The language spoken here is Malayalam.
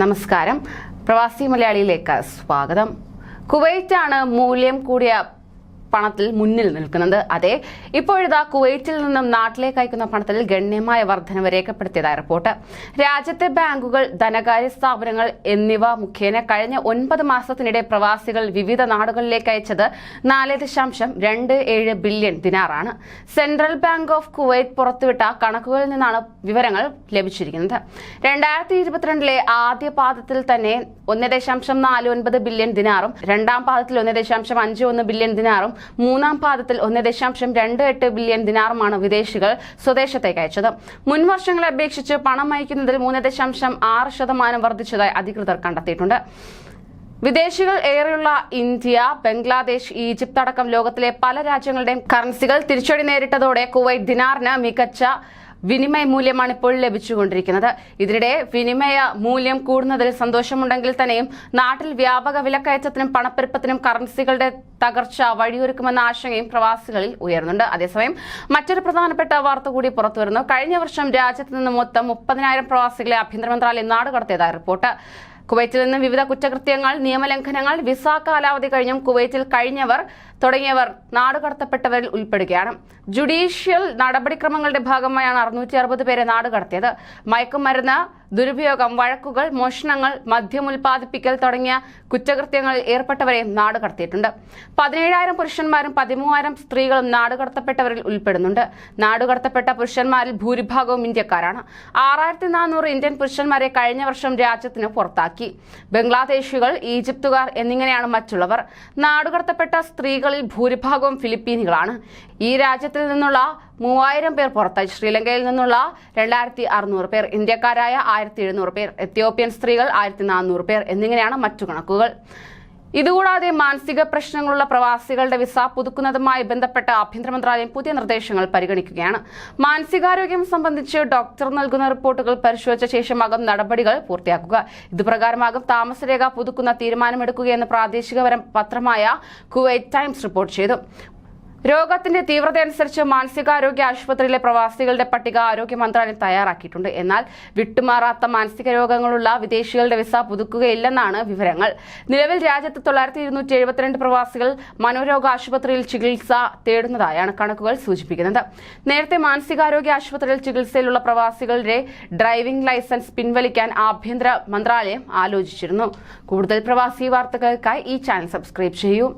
നമസ്കാരം. പ്രവാസി മലയാളിയിലേക്ക് സ്വാഗതം. കുവൈറ്റാണ് മൂല്യം കൂടിയ പണത്തിൽ മുന്നിൽ നിൽക്കുന്നത് അതെ ഇപ്പോഴിതാ കുവൈറ്റിൽ നിന്നും നാട്ടിലേക്ക് അയക്കുന്ന പണത്തിൽ ഗണ്യമായ വർധനവ് രേഖപ്പെടുത്തിയതായി റിപ്പോർട്ട്. രാജ്യത്തെ ബാങ്കുകൾ ധനകാര്യ സ്ഥാപനങ്ങൾ എന്നിവ മുഖേന കഴിഞ്ഞ ഒൻപത് മാസത്തിനിടെ പ്രവാസികൾ വിവിധ നാടുകളിലേക്ക് അയച്ചത് നാല് ദശാംശം രണ്ട് ഏഴ് ബില്യൺ ദിനാറാണ്. സെൻട്രൽ ബാങ്ക് ഓഫ് കുവൈറ്റ് പുറത്തുവിട്ട കണക്കുകളിൽ നിന്നാണ് വിവരങ്ങൾ ലഭിച്ചിരിക്കുന്നത്. രണ്ടായിരത്തി ഇരുപത്തിരണ്ടിലെ ആദ്യ പാദത്തിൽ തന്നെ ഒന്ന് ദശാംശം നാല് ഒൻപത് ബില്യൺ ദിനാറും രണ്ടാം പാദത്തിൽ ഒന്ന് ദശാംശം അഞ്ച് ഒന്ന് ബില്യൺ ദിനാറും മൂന്നാം പാദത്തിൽ ഒന്ന് ദശാംശം രണ്ട് എട്ട് ബില്യൺ ദിനാറുമാണ് വിദേശികൾ സ്വദേശത്തേക്ക് അയച്ചത്. മുൻവർഷങ്ങളെ അപേക്ഷിച്ച് പണം അയക്കുന്നതിൽ മൂന്ന് ദശാംശം ആറ് ശതമാനം വർദ്ധിച്ചതായി അധികൃതർ കണ്ടെത്തിയിട്ടുണ്ട്. വിദേശികൾ ഏറെയുള്ള ഇന്ത്യ ബംഗ്ലാദേശ് ഈജിപ്ത് അടക്കം ലോകത്തിലെ പല രാജ്യങ്ങളുടെയും കറൻസികൾ തിരിച്ചടി നേരിട്ടതോടെ കുവൈറ്റ് ദിനാറിന് മികച്ച വിനിമയ മൂല്യമാണ് ഇപ്പോൾ ലഭിച്ചുകൊണ്ടിരിക്കുന്നത്. ഇതിനിടെ വിനിമയ മൂല്യം കൂടുന്നതിൽ സന്തോഷമുണ്ടെങ്കിൽ തന്നെയും നാട്ടിൽ വ്യാപക വിലക്കയറ്റത്തിനും പണപ്പെരുപ്പത്തിനും കറൻസികളുടെ തകർച്ച വഴിയൊരുക്കുമെന്ന ആശങ്കയും പ്രവാസികളിൽ ഉയർന്നുണ്ട് അതേസമയം മറ്റൊരു പ്രധാനപ്പെട്ട വാർത്ത കൂടി പുറത്തുവരുന്നു കഴിഞ്ഞ വർഷം രാജ്യത്ത് നിന്ന് മൊത്തം മുപ്പതിനായിരം പ്രവാസികളെ ആഭ്യന്തര മന്ത്രാലയം നാടുകടത്തിയതായി റിപ്പോർട്ട്. കുവൈറ്റിൽ നിന്ന് വിവിധ കുറ്റകൃത്യങ്ങൾ നിയമലംഘനങ്ങൾ വിസ കാലാവധി കഴിഞ്ഞും കുവൈറ്റിൽ കഴിഞ്ഞവർ തുടങ്ങിയവർ നാടുകടത്തപ്പെട്ടവരിൽ ഉൾപ്പെടുകയാണ്. ജുഡീഷ്യൽ നടപടിക്രമങ്ങളുടെ ഭാഗമായാണ് അറുന്നൂറ്റി അറുപത് പേരെ നാടുകടത്തിയത് മയക്കുമരുന്ന് ദുരുപയോഗം വഴക്കുകൾ മോഷണങ്ങൾ മദ്യം ഉൽപ്പാദിപ്പിക്കൽ തുടങ്ങിയ കുറ്റകൃത്യങ്ങളിൽ ഏർപ്പെട്ടവരെയും നാടുകടത്തിയിട്ടുണ്ട് പതിനേഴായിരം പുരുഷന്മാരും പതിമൂവായിരം സ്ത്രീകളും നാടുകടത്തപ്പെട്ടവരിൽ ഉൾപ്പെടുന്നുണ്ട്. നാടുകടത്തപ്പെട്ട പുരുഷന്മാരിൽ ഭൂരിഭാഗവും ഇന്ത്യക്കാരാണ്. ആറായിരത്തി നാനൂറ് ഇന്ത്യൻ പുരുഷന്മാരെ കഴിഞ്ഞ വർഷം രാജ്യത്തിന് പുറത്താക്കി. ബംഗ്ലാദേശികൾ ഈജിപ്തുകാർ എന്നിങ്ങനെയാണ് മറ്റുള്ളവർ. നാടുകടത്തപ്പെട്ട സ്ത്രീകളിൽ ഭൂരിഭാഗവും ഫിലിപ്പീനുകളാണ്. ഈ രാജ്യത്തിൽ നിന്നുള്ള മൂവായിരം പേർ പുറത്തായി. ശ്രീലങ്കയിൽ നിന്നുള്ള രണ്ടായിരത്തി അറുന്നൂറ് പേർ ഇന്ത്യക്കാരായ ആയിരത്തി എഴുന്നൂറ് പേർ എത്യോപ്യൻ സ്ത്രീകൾ ആയിരത്തി നാനൂറ് പേർ എന്നിങ്ങനെയാണ് മറ്റു കണക്കുകൾ. ഇതുകൂടാതെ മാനസിക പ്രശ്നങ്ങളുള്ള പ്രവാസികളുടെ വിസ പുതുക്കുന്നതുമായി ബന്ധപ്പെട്ട ആഭ്യന്തര മന്ത്രാലയം പുതിയ നിർദ്ദേശങ്ങൾ പരിഗണിക്കുകയാണ്. മാനസികാരോഗ്യം സംബന്ധിച്ച് ഡോക്ടർ നൽകുന്ന റിപ്പോർട്ടുകൾ പരിശോധിച്ച ശേഷമാകും നടപടികൾ പൂർത്തിയാക്കുക. ഇതുപ്രകാരമാകും താമസരേഖ പുതുക്കുന്ന തീരുമാനമെടുക്കുകയെന്ന് പ്രാദേശിക പത്രമായ കുവൈറ്റ് ടൈംസ് റിപ്പോർട്ട് ചെയ്തു. രോഗത്തിന്റെ തീവ്രത അനുസരിച്ച് മാനസികാരോഗ്യ ആശുപത്രിയിലെ പ്രവാസികളുടെ പട്ടിക ആരോഗ്യ മന്ത്രാലയം തയ്യാറാക്കിയിട്ടുണ്ട്. എന്നാൽ വിട്ടുമാറാത്ത മാനസിക രോഗങ്ങളുള്ള വിദേശികളുടെ വിസ പുതുക്കുകയില്ലെന്നാണ് വിവരങ്ങൾ. നിലവിൽ രാജ്യത്ത് തൊള്ളായിരത്തി ഇരുന്നൂറ്റി എഴുപത്തിരണ്ട് പ്രവാസികൾ മനോരോഗ ആശുപത്രിയിൽ ചികിത്സ തേടുന്നതായാണ് കണക്കുകൾ സൂചിപ്പിക്കുന്നത്. നേരത്തെ മാനസികാരോഗ്യ ആശുപത്രിയിൽ ചികിത്സയിലുള്ള പ്രവാസികളുടെ ഡ്രൈവിംഗ് ലൈസൻസ് പിൻവലിക്കാൻ ആഭ്യന്തര മന്ത്രാലയം ആലോചിച്ചിരുന്നു. കൂടുതൽ പ്രവാസി വാർത്തകൾക്കായി ഈ ചാനൽ സബ്സ്ക്രൈബ് ചെയ്യൂ.